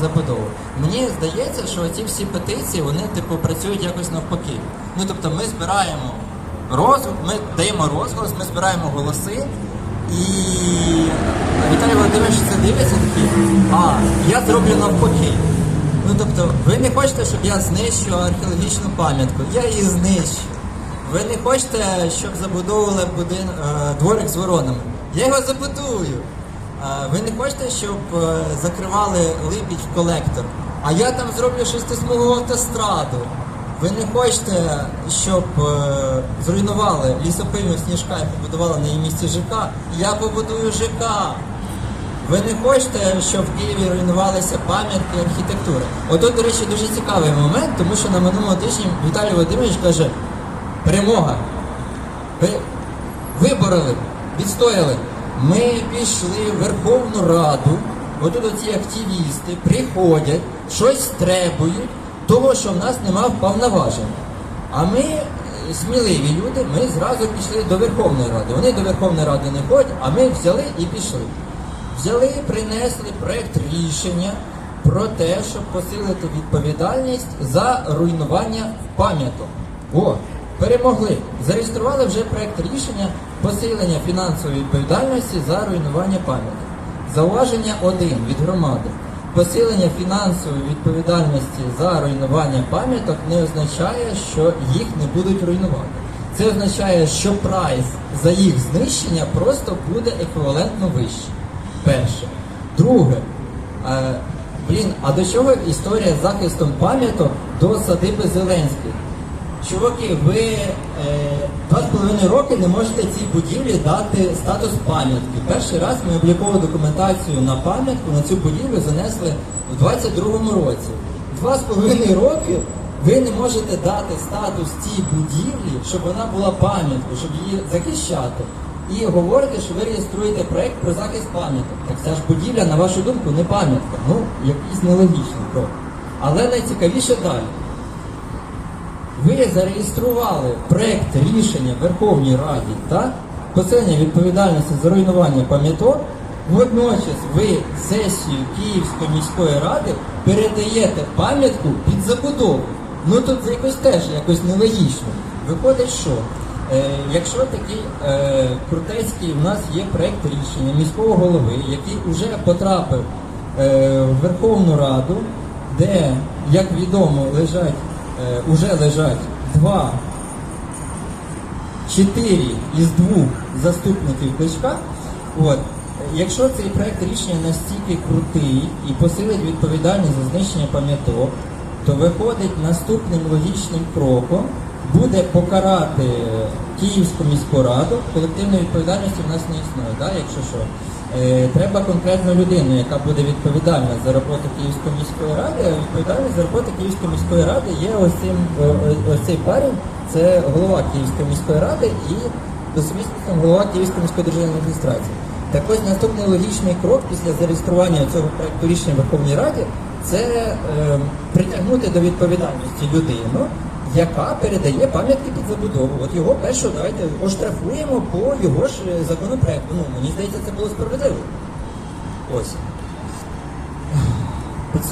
забудову. Мені здається, що ці всі петиції вони типу працюють якось навпаки. Ну тобто ми збираємо розголос, ми даємо розголос, ми збираємо голоси. І Віталій Володимирович це дивиться такий, а я зроблю навпаки. Ну тобто, ви не хочете, щоб я знищив археологічну пам'ятку, я її знищу. Ви не хочете, щоб забудовували будин, е, дворик з воронами. Я його забудую. Ви не хочете, щоб е, закривали Липідь в колектор, а я там зроблю шестисмугову автостраду. Ви не хочете, щоб е, зруйнували лісопильну сніжка і побудували на її місці ЖК, я побудую ЖК. Ви не хочете, щоб в Києві руйнувалися пам'ятки архітектури. Отут, до речі, дуже цікавий момент, тому що на минулому тижні Віталій Володимирович каже, перемога. Ви вибороли, відстояли. Ми пішли в Верховну Раду, отут оці активісти приходять, щось требують, того, що в нас нема повноважень. А ми, е, сміливі люди, ми зразу пішли до Верховної Ради. Вони до Верховної Ради не ходять, а ми взяли і пішли. Взяли, принесли проект рішення про те, щоб посилити відповідальність за руйнування пам'яток. О, перемогли. Зареєстрували вже проект рішення посилення фінансової відповідальності за руйнування пам'яток. Зауваження 1 від громади. Посилення фінансової відповідальності за руйнування пам'яток не означає, що їх не будуть руйнувати. Це означає, що прайс за їх знищення просто буде еквівалентно вищий. Перше. Друге, е, блін, а до чого історія з захистом пам'яток до садиби Зеленських? Чуваки, ви е, два з половиною роки не можете цій будівлі дати статус пам'ятки. Перший раз ми облікову документацію на пам'ятку на цю будівлю занесли в 22-му році. Два з половиною роки ви не можете дати статус цій будівлі, щоб вона була пам'яткою, щоб її захищати. І говорите, що ви реєструєте проект про захист пам'яток. Так ця ж будівля, на вашу думку, не пам'ятка. Ну, якийсь нелогічний крок. Але найцікавіше далі. Ви зареєстрували проект рішення Верховній Раді, так? Посилення відповідальності за руйнування пам'яток. Водночас ви сесію Київської міської ради передаєте пам'ятку під забудову. Ну тут якось теж якось нелогічно. Виходить, що е, якщо такий е, крутецький у нас є проект рішення міського голови, який вже потрапив е, в Верховну Раду, де, як відомо, лежать, уже лежать два чотири із двох заступників Кличка. От. Якщо цей проект рішення настільки крутий і посилить відповідальність за знищення пам'яток, то виходить наступним логічним кроком буде покарати Київську міську раду. Колективної відповідальності в нас не існує, да? якщо що. Е, треба конкретну людину, яка буде відповідальна за роботу Київської міської ради, а відповідальність за роботу Київської міської ради є ось, цим, ось цей парень, це голова Київської міської ради і до голова Київської міської державної адміністрації. Так ось наступний логічний крок після зареєстрування цього проекту рішення в Верховній Раді це е, притягнути до відповідальності людину, яка передає пам'ятки під забудову. От його першого давайте оштрафуємо по його ж е, законопроекту. Ну мені здається, це було справедливо. Ось.